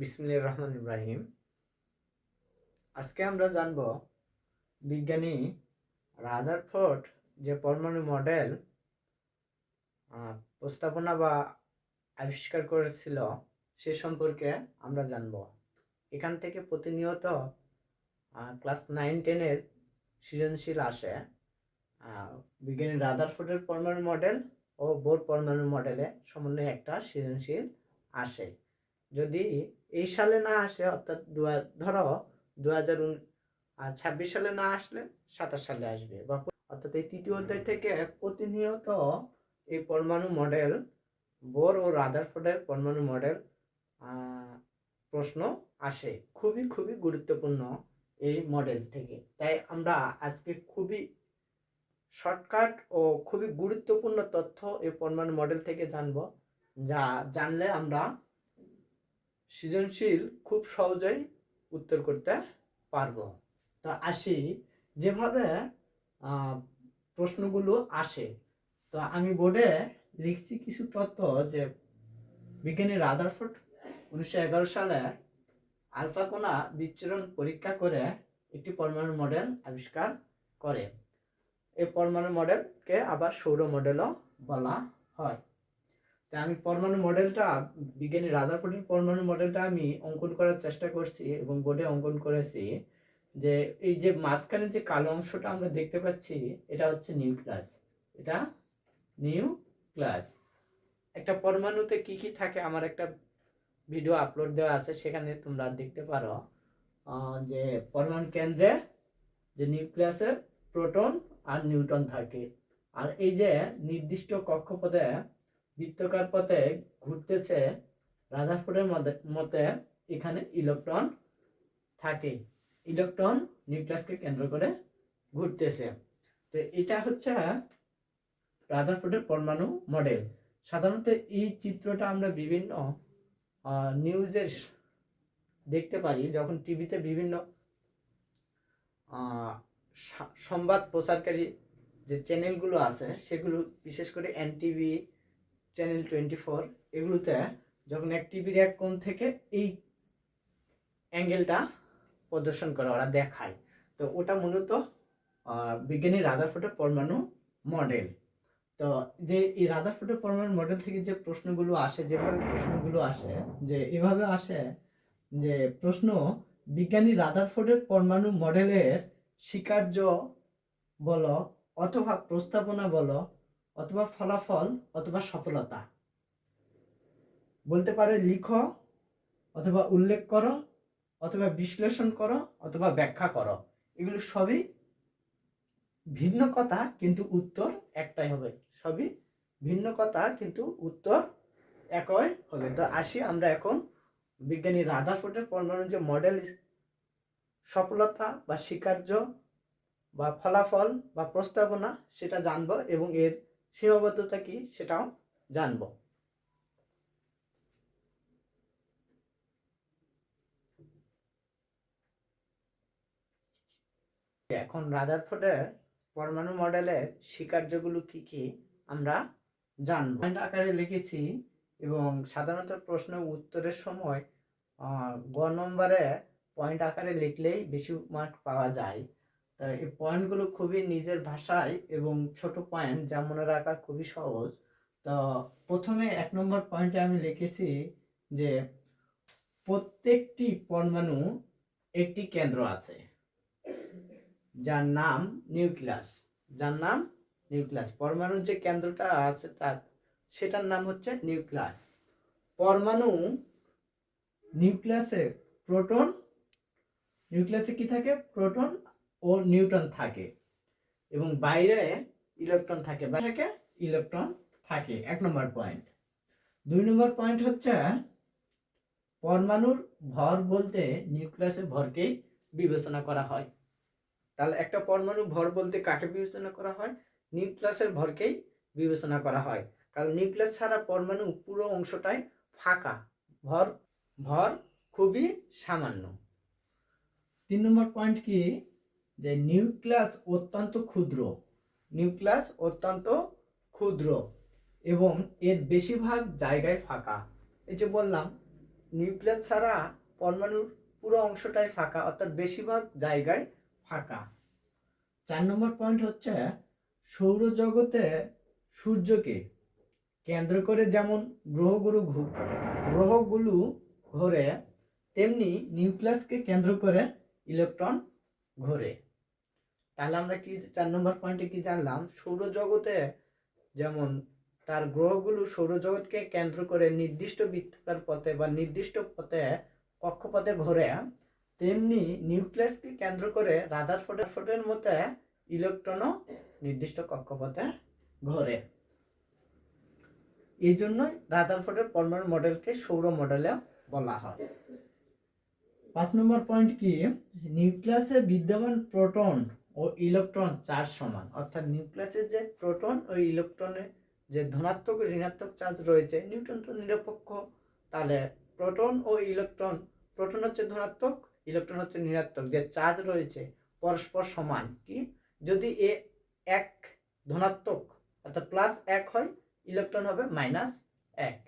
বিসমিল্লাহির রহমান ইব্রাহিম আজকে আমরা জানব বিজ্ঞানী রাদারফোর্ড যে পরমাণু মডেল প্রস্তাবনা বা আবিষ্কার করেছিল সে সম্পর্কে আমরা জানব। এখান থেকে প্রতিনিয়ত ক্লাস নাইন টেনের সৃজনশীল আসে বিজ্ঞানী রাদারফোর্ডের পরমাণু মডেল ও বোর পরমাণু মডেলে সমন্বয়ে একটা সৃজনশীল আসে। যদি এই সালে না আসে অর্থাৎ দু ধরো দু হাজার ছাব্বিশ সালে না আসলে সাতাশ সালে আসবে বা অর্থাৎ এই তৃতীয় অধ্যায় থেকে প্রতিনিয়ত এই পরমাণু মডেল বোর ও রাদারফোর্ডের পরমাণু মডেল প্রশ্ন আসে। খুবই খুবই গুরুত্বপূর্ণ এই মডেল থেকে। তাই আমরা আজকে খুবই শর্টকাট ও খুবই গুরুত্বপূর্ণ তথ্য এই পরমাণু মডেল থেকে জানব যা জানলে আমরা সৃজনশীল, খুব সহজেই উত্তর করতে পারব। তো আসি, যেভাবে প্রশ্নগুলো আসে। তো আমি বোর্ডে লিখছি কিছু তথ্য যে বিজ্ঞানী রাদারফোর্ড উনিশশো এগারো সালে আলফা কোনা বিচ্ছুরণ পরীক্ষা করে একটি পরমাণু মডেল আবিষ্কার করে। এই পরমাণু মডেলকে আবার সৌর মডেলও বলা হয়। তা আমি পরমাণু মডেলটা, বিজ্ঞানী রাদারফোর্ডের পরমাণু মডেলটা আমি অঙ্কন করার চেষ্টা করছি এবং বোর্ডে অঙ্কন করেছি যে, এই যে মাঝখানে যে কালো অংশটা আমরা দেখতে পাচ্ছি, এটা হচ্ছে নিউক্লিয়াস এটা নিউক্লিয়াস একটা পরমাণুতে কি কি থাকে আমার একটা ভিডিও আপলোড দেওয়া আছে, সেখানে তোমরা দেখতে পারো যে পরমাণু কেন্দ্রে যে নিউক্লিয়াসে প্রোটন আর নিউটন থাকে। আর এই যে নির্দিষ্ট কক্ষপথে বৃত্তকার পথে ঘুরতেছে রাদারফোর্ডের মতে এখানে ইলেকট্রন থাকে। ইলেকট্রন নিউক্লিয়াসকে কেন্দ্র করে ঘুরতেছে। তো এটা হচ্ছে রাদারফোর্ডের পরমাণু মডেল। সাধারণত এই চিত্রটা আমরা বিভিন্ন নিউজের দেখতে পারি। যখন টিভিতে বিভিন্ন সংবাদ প্রচারকারী যে চ্যানেলগুলো আছে, সেগুলো বিশেষ করে এনটিভি চ্যানেল টোয়েন্টি ফোর এগুলোতে যখন এক টিভির এক কোণ থেকে এই অ্যাঙ্গেলটা প্রদর্শন করে, ওরা দেখায়। তো ওটা মূলত বিজ্ঞানী রাদারফোর্ডের পরমাণু মডেল তো যে এই রাদারফোর্ডের পরমাণু মডেল থেকে যে প্রশ্নগুলো আসে যেভাবে প্রশ্নগুলো আসে, যে এভাবে আসে যে প্রশ্ন, বিজ্ঞানী রাদারফোর্ডের পরমাণু মডেলের স্বীকার্য বলো অথবা প্রস্তাবনা বলো অথবা ফলাফল, অথবা সফলতা। বলতে পারে লিখো, অথবা উল্লেখ করো, অথবা বিশ্লেষণ করো, অথবা ব্যাখ্যা করো। এগুলো সবই ভিন্ন কথা, কিন্তু উত্তর একটাই হবে। সবই ভিন্ন কথা, কিন্তু উত্তর একই হবে। তো আসি আমরা এখন বিজ্ঞানী রাদারফোর্ডের পরমাণু যে মডেল সফলতা বা স্বীকার্য বা ফলাফল বা প্রস্তাবনা, সেটা জানব এবং এর সীমাবদ্ধতা কি সেটাও জানব। এখন রাদারফোর্ডের পরমাণু মডেলের স্বীকার্যগুলো কি কি আমরা জানব। আকারে লিখেছি এবং সাধারণত প্রশ্ন উত্তরের সময় গ নম্বরে পয়েন্ট আকারে লিখলেই বেশি মার্ক পাওয়া যায়। তো এই পয়েন্টগুলো খুবই নিজের ভাষায় এবং ছোট পয়েন্ট যা মনে রাখা খুবই সহজ। তো প্রথমে এক নম্বর পয়েন্টে আমি লিখেছি যে প্রত্যেকটি পরমাণু একটি কেন্দ্র আছে, যার নাম নিউক্লিয়াস। যার নাম নিউক্লিয়াস। পরমাণুর যে কেন্দ্রটা আছে তার, সেটার নাম হচ্ছে নিউক্লিয়াস। পরমাণু নিউক্লিয়াসে প্রোটন, নিউক্লিয়াসে কি থাকে? প্রোটন ও নিউট্রন থাকে এবং বাইরে ইলেকট্রন থাকে থাকে ইলেকট্রন থাকে। এক নম্বর পয়েন্ট। দুই নম্বর পয়েন্ট হচ্ছে পরমাণুর ভর বলতে নিউক্লিয়াসের ভরকেই বিবেচনা করা হয়। তাহলে একটা পরমাণু ভর বলতে কাকে বিবেচনা করা হয়? নিউক্লিয়াসের ভরকেই বিবেচনা করা হয়। কারণ নিউক্লিয়াস ছাড়া পরমাণু পুরো অংশটাই ফাঁকা। ভর ভর খুবই সামান্য। তিন নম্বর পয়েন্ট কি? যে নিউক্লিয়াস অত্যন্ত ক্ষুদ্র, নিউক্লিয়াস অত্যন্ত ক্ষুদ্র এবং এর বেশিরভাগ জায়গায় ফাঁকা। এই যে বললাম, নিউক্লিয়াস ছাড়া পরমাণুর পুরো অংশটাই ফাঁকা, অর্থাৎ বেশিরভাগ জায়গায় ফাঁকা। চার নম্বর পয়েন্ট হচ্ছে সৌরজগতে সূর্যকে কেন্দ্র করে যেমন গ্রহগুলো গ্রহগুলো ঘোরে, তেমনি নিউক্লিয়াসকে কেন্দ্র করে ইলেকট্রন ঘোরে। তাহলে আমরা কি চার নম্বর পয়েন্টে কি জানলাম? সৌরজগতে যেমন তার গ্রহগুলো সৌরজগৎকে কেন্দ্র করে নির্দিষ্ট বৃত্তাকার পথে বা নির্দিষ্ট পথে কক্ষপথে ঘোরে, তেমনি নিউক্লিয়াসকে কেন্দ্র করে রাদার ফোটের ফোটের মতে ইলেকট্রনও নির্দিষ্ট কক্ষপথে ঘোরে। এই জন্যই রাদারফোর্ডের পরমাণু মডেলকে সৌর মডেলে বলা হয়। পাঁচ নম্বর পয়েন্ট কি? নিউক্লিয়াসে বিদ্যমান প্রোটন ও ইলেকট্রন চার্জ সমান। অর্থাৎ নিউক্লিয়াসের যে প্রোটন ও ইলেকট্রনের যে ধনাত্মক ঋণাত্মক চার্জ রয়েছে নিউটন তো নিরপেক্ষ। তাহলে প্রোটন ও ইলেকট্রন, প্রোটন হচ্ছে ধনাত্মক, ইলেকট্রন হচ্ছে ঋণাত্মক। যে চার্জ রয়েছে পরস্পর সমান কি? যদি এ এক ধনাত্মক, অর্থাৎ প্লাস এক হয়, ইলেকট্রন হবে মাইনাস এক।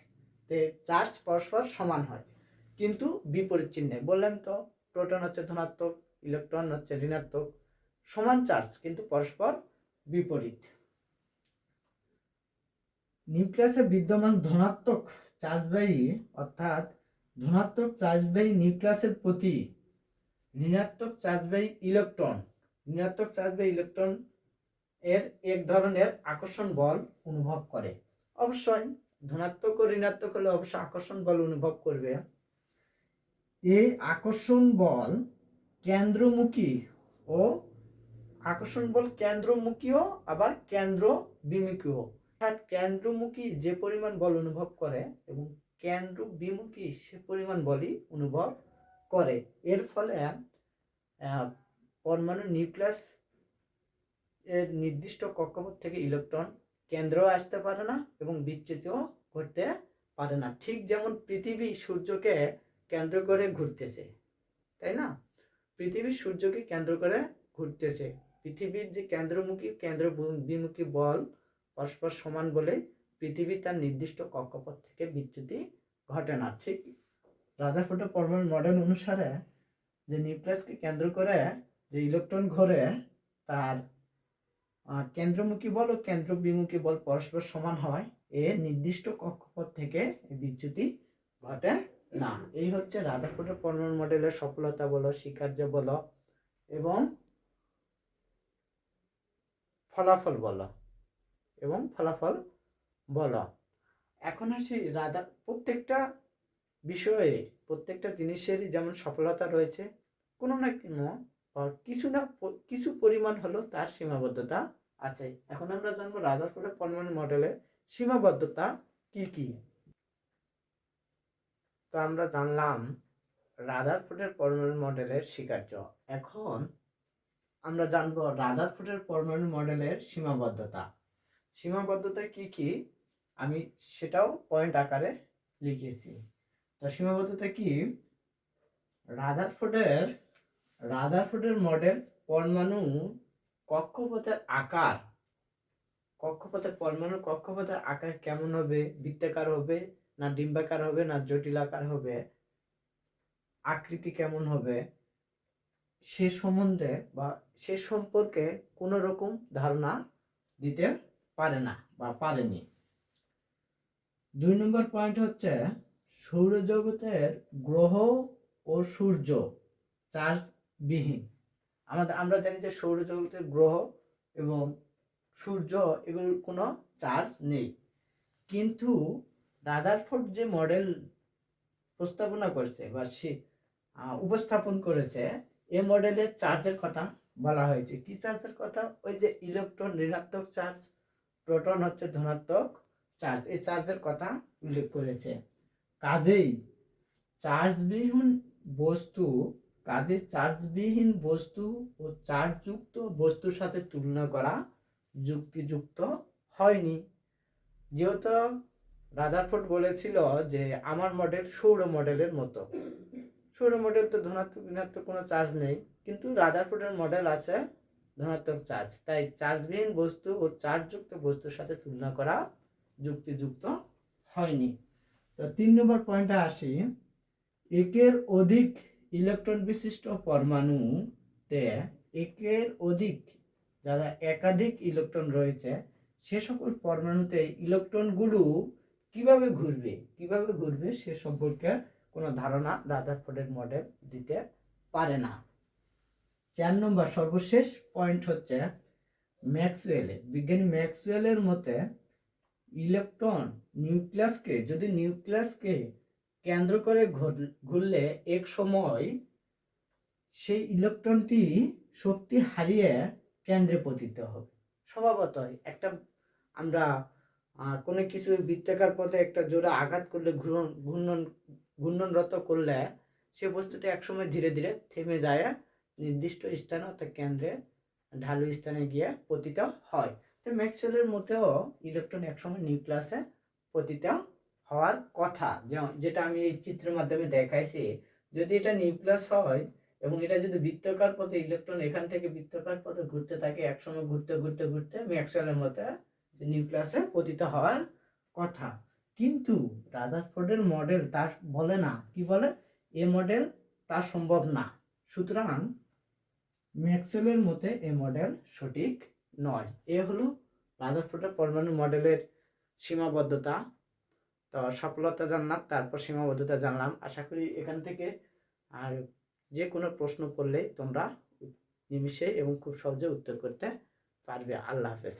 তে চার্জ পরস্পর সমান হয়। কিন্তু বিপরীত চিহ্নে বললাম তো, প্রোটন হচ্ছে ধনাত্মক, ইলেকট্রন হচ্ছে ঋণাত্মক। সমান চার্জ কিন্তু পরস্পর বিপরীত। নিউক্লিয়াসে বিদ্যমান ধনাত্মক চার্জবাহী অর্থাৎ ধনাত্মক চার্জবাহী নিউক্লিয়াসের প্রতি ঋণাত্মক চার্জবাহী ইলেকট্রন, ঋণাত্মক চার্জবাহী ইলেকট্রন এর এক ধরনের আকর্ষণ বল অনুভব করে। অবশ্যই ধনাত্মক ও ঋণাত্মক হলে অবশ্যই আকর্ষণ বল অনুভব করবে। এই আকর্ষণ বল কেন্দ্রমুখী ও আকর্ষণ বল কেন্দ্রমুখীও, আবার কেন্দ্র বিমুখীও অর্থাৎ কেন্দ্রমুখী যে পরিমাণ বল অনুভব করে এবং কেন্দ্র বিমুখী সে পরিমাণ বলই অনুভব করে। এর ফলে পরমাণু নিউক্লিয়াস এর নির্দিষ্ট কক্ষপথ থেকে ইলেকট্রন কেন্দ্রেও আসতে পারে না এবং বিচ্যুতিও ঘটতে পারে না। ঠিক যেমন পৃথিবী সূর্যকে কেন্দ্র করে ঘুরতেছে, তাই না? পৃথিবী সূর্যকে কেন্দ্র করে ঘুরতেছে। পৃথিবীর যে কেন্দ্রমুখী কেন্দ্র বিমুখী বল পরস্পর সমান বলে পৃথিবী তার নির্দিষ্ট কক্ষপথ থেকে বিচ্যুতি ঘটে না। ঠিক রাজা রাদারফোর্ডের পরমাণু মডেল অনুসারে যে নিউক্লিয়াসকে কেন্দ্র করে যে ইলেকট্রন ঘরে, তার কেন্দ্রমুখী বল ও কেন্দ্র বিমুখী বল পরস্পর সমান হয়, এ নির্দিষ্ট কক্ষপথ থেকে বিচ্যুতি ঘটে না। এই হচ্ছে রাদারফোর্ডের পরমাণু মডেলের সফলতা বলো, স্বীকার্য বলো এবং ফলাফল বলা এবং ফলাফল বলা। এখন আসি রাদার প্রত্যেকটা বিষয়ে, প্রত্যেকটা জিনিসেরই যেমন সফলতা রয়েছে, কোনো না কোনো কিছু না কিছু পরিমাণ হলেও তার সীমাবদ্ধতা আছে। এখন আমরা জানব রাদারফোর্ডের পরমাণু মডেলের সীমাবদ্ধতা কি কি। তো আমরা জানলাম রাদারফোর্ডের পরমাণু মডেলের স্বীকার্য। এখন আমরা জানব রাদারফোর্ডের পরমাণু মডেলের সীমাবদ্ধতা। সীমাবদ্ধতা কি কি? আমি সেটাও পয়েন্ট আকারে লিখেছি। তো সীমাবদ্ধতা কি? রাদারফোর্ডের রাদারফোর্ডের মডেল পরমাণু কক্ষপথের আকার। কক্ষপথের পরমাণু কক্ষপথের আকার কেমন হবে? বৃত্তাকার হবে না ডিম্বাকার হবে না জটিলাকার হবে? আকৃতি কেমন হবে? সে সম্বন্ধে বা সে সম্পর্কে কোনো রকম ধারণা দিতে পারে না বা পারেনি। দুই নম্বর পয়েন্ট হচ্ছে সৌরজগতের গ্রহ ও সূর্য চার্জবিহীন। আমাদের, আমরা জানি যে সৌরজগতের গ্রহ এবং সূর্য এগুলোর কোনো চার্জ নেই। কিন্তু রাদারফোর্ড যে মডেল প্রস্তাবনা করেছে বা সে উপস্থাপন করেছে এ মডেলের চার্জের কথা বলা হয়েছে। কি চার্জের কথা? ওই যে ইলেকট্রন ঋণাত্মক চার্জ প্রোটন হচ্ছে ধনাত্মক চার্জ এই চার্জের কথা উল্লেখ করেছে। কাজেই চার্জবিহীন বস্তু কাজে চার্জবিহীন বস্তু ও চার্জযুক্ত বস্তুর সাথে তুলনা করা যুক্তিযুক্ত হয়নি। যেহেতু রাদারফোর্ড বলেছিল যে, আমার মডেল সৌর মডেলের মতো। সৌর মডেল তো ধনাত্মক, ঋণাত্মক কোনো চার্জ নেই, কিন্তু রাদারফোর্ডের মডেল আছে ধনাত্মক চার্জ তাই চার্জবিহীন বস্তু ও চার্জযুক্ত বস্তুর সাথে তুলনা করা যুক্তিযুক্ত হয়নি। তো তিন নম্বর পয়েন্টে আসি। একের অধিক ইলেকট্রন বিশিষ্ট পরমাণুতে একের অধিক যারা একাধিক ইলেকট্রন রয়েছে, সে সকল পরমাণুতে ইলেকট্রনগুলো কীভাবে ঘুরবে? কীভাবে ঘুরবে সে সম্পর্কে কোনো ধারণা রাদারফোর্ডের মডেল দিতে পারে না। চার নম্বর সর্বশেষ পয়েন্ট হচ্ছে ম্যাক্সওয়েলের বিজ্ঞানী ম্যাক্সওয়েলের মতে, ইলেকট্রন নিউক্লিয়াসকে, যদি নিউক্লিয়াসকে কেন্দ্র করে ঘুর- ঘুরলে এক সময় সেই ইলেকট্রনটি শক্তি হারিয়ে কেন্দ্রে পতিত হবে। স্বভাবতই একটা, আমরা কোনো কিছু বৃত্তাকার পথে একটা জোরে আঘাত করলে ঘূর্ণন ঘূর্ণনরত করলে সে বস্তুটি একসময় ধীরে ধীরে থেমে যায়, নির্দিষ্ট স্থানে অর্থাৎ কেন্দ্রে, ঢালু স্থানে গিয়ে পতিত হয়। তো ম্যাক্সওয়েলের মতেও ইলেকট্রন একসময় নিউক্লিয়াসে পতিত হওয়ার কথা। যেটা আমি এই চিত্রের মাধ্যমে দেখাইছি, যদি এটা নিউক্লিয়াস হয় এবং এটা যদি বৃত্তাকার পথে ইলেকট্রন এখান থেকে বৃত্তাকার পথে ঘুরতে থাকে, একসময় ঘুরতে ঘুরতে ঘুরতে ম্যাক্সওয়েলের মতে নিউক্লিয়াসে পতিত হওয়ার কথা। কিন্তু রাদারফোর্ডের মডেল তার বলে না। কি বলে? এ মডেল তা সম্ভব না। সুতরাং ম্যাক্সওয়েলের মতে এ মডেল সঠিক নয়। এ হলো রাদারফোর্ডের পরমাণু মডেলের সীমাবদ্ধতা। তো সফলতা জানলাম, তারপর সীমাবদ্ধতা জানলাম। আশা করি এখান থেকে আর যে কোনো প্রশ্ন করলে তোমরা নিমিষে এবং খুব সহজে উত্তর করতে পারবে। আল্লাহ হাফেজ।